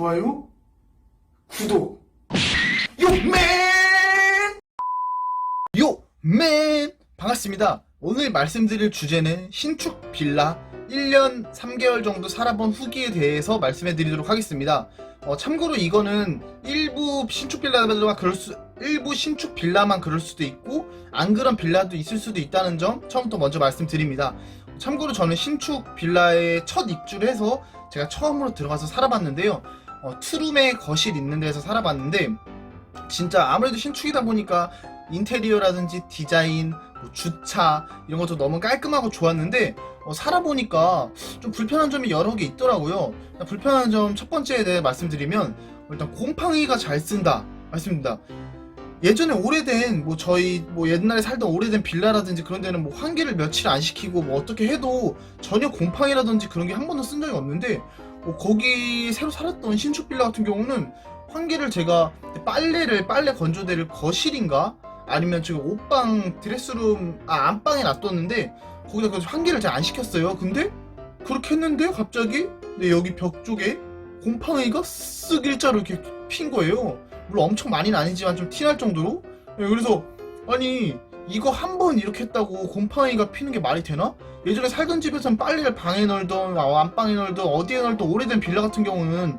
좋아요, 구독, 요맨! 요맨! 반갑습니다. 오늘 말씀드릴 주제는 신축 빌라 1년 3개월 정도 살아본 후기에 대해서 말씀해 드리도록 하겠습니다. 어, 참고로 이거는 일부 신축 빌라만 그럴 수, 일부 신축 빌라만 그럴 수도 있고, 안 그런 빌라도 있을 수도 있다는 점 처음부터 먼저 말씀드립니다. 참고로 저는 신축 빌라에 첫 입주를 해서 제가 처음으로 들어가서 살아봤는데요. 어, 투룸에 거실 있는 데서 살아봤는데, 진짜 아무래도 신축이다 보니까 인테리어라든지 디자인, 뭐 주차 이런 것도 너무 깔끔하고 좋았는데 어, 살아보니까 좀 불편한 점이 여러 개 있더라고요. 불편한 점 첫 번째에 대해 말씀드리면 일단 곰팡이가 잘 쓴다 말씀드립니다. 예전에 오래된 뭐 저희 뭐 옛날에 살던 오래된 빌라라든지 그런 데는 뭐 환기를 며칠 안 시키고 뭐 어떻게 해도 전혀 곰팡이라든지 그런 게 한 번도 쓴 적이 없는데 뭐 거기 새로 살았던 신축 빌라 같은 경우는 환기를 제가 빨래를 빨래 건조대를 거실인가 아니면 지금 옷방 드레스룸 아 안방에 놔뒀는데 거기다 그 환기를 잘 안 시켰어요. 근데 그렇게 했는데 갑자기 네, 여기 벽 쪽에 곰팡이가 쓱 일자로 이렇게 핀 거예요. 물론 엄청 많이는 아니지만 좀 티 날 정도로. 네, 그래서 아니 이거 한 번 이렇게 했다고 곰팡이가 피는 게 말이 되나? 예전에 살던 집에선 빨래를 방에 널던 아, 안방에 널던 어디에 널던 오래된 빌라 같은 경우는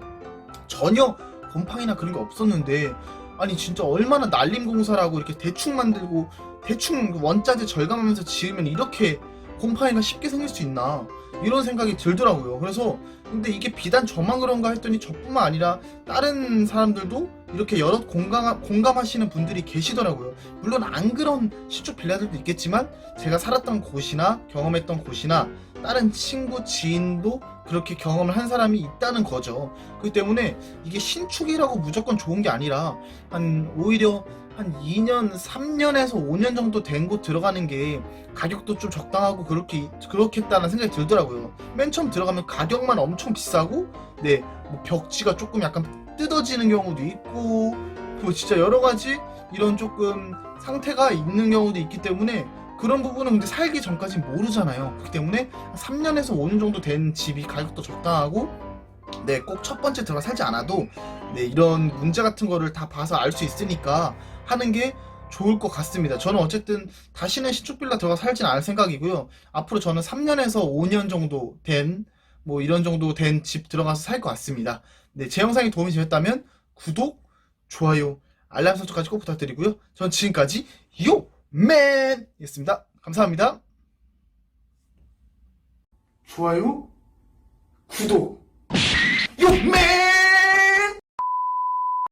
전혀 곰팡이나 그런 게 없었는데 아니 진짜 얼마나 날림 공사라고 이렇게 대충 만들고 대충 원자재 절감하면서 지으면 이렇게 곰팡이가 쉽게 생길 수 있나 이런 생각이 들더라고요. 그래서 근데 이게 비단 저만 그런가 했더니 저뿐만 아니라 다른 사람들도 이렇게 여러 공감, 공감하시는 분들이 계시더라고요. 물론 안 그런 신축 빌라들도 있겠지만 제가 살았던 곳이나 경험했던 곳이나 다른 친구, 지인도 그렇게 경험을 한 사람이 있다는 거죠. 그렇기 때문에 이게 신축이라고 무조건 좋은 게 아니라 한 오히려 한 2년, 3년에서 5년 정도 된 곳 들어가는 게 가격도 좀 적당하고 그렇게 그렇겠다는 생각이 들더라고요. 맨 처음 들어가면 가격만 엄청 비싸고, 네, 뭐 벽지가 조금 약간 뜯어지는 경우도 있고, 뭐 진짜 여러 가지 이런 조금 상태가 있는 경우도 있기 때문에 그런 부분은 근데 살기 전까지 모르잖아요. 그렇기 때문에 3년에서 5년 정도 된 집이 가격도 적당하고, 네, 꼭 첫 번째 들어가 살지 않아도 네, 이런 문제 같은 거를 다 봐서 알 수 있으니까 하는 게 좋을 것 같습니다. 저는 어쨌든 다시는 신축 빌라 들어가 살진 않을 생각이고요. 앞으로 저는 3년에서 5년 정도 된, 뭐 이런 정도 된 집 들어가서 살 것 같습니다. 네, 제 영상이 도움이 되셨다면 구독, 좋아요, 알람 설정까지 꼭 부탁드리고요. 전 지금까지 요맨! 였습니다. 감사합니다. 좋아요, 구독, 요맨!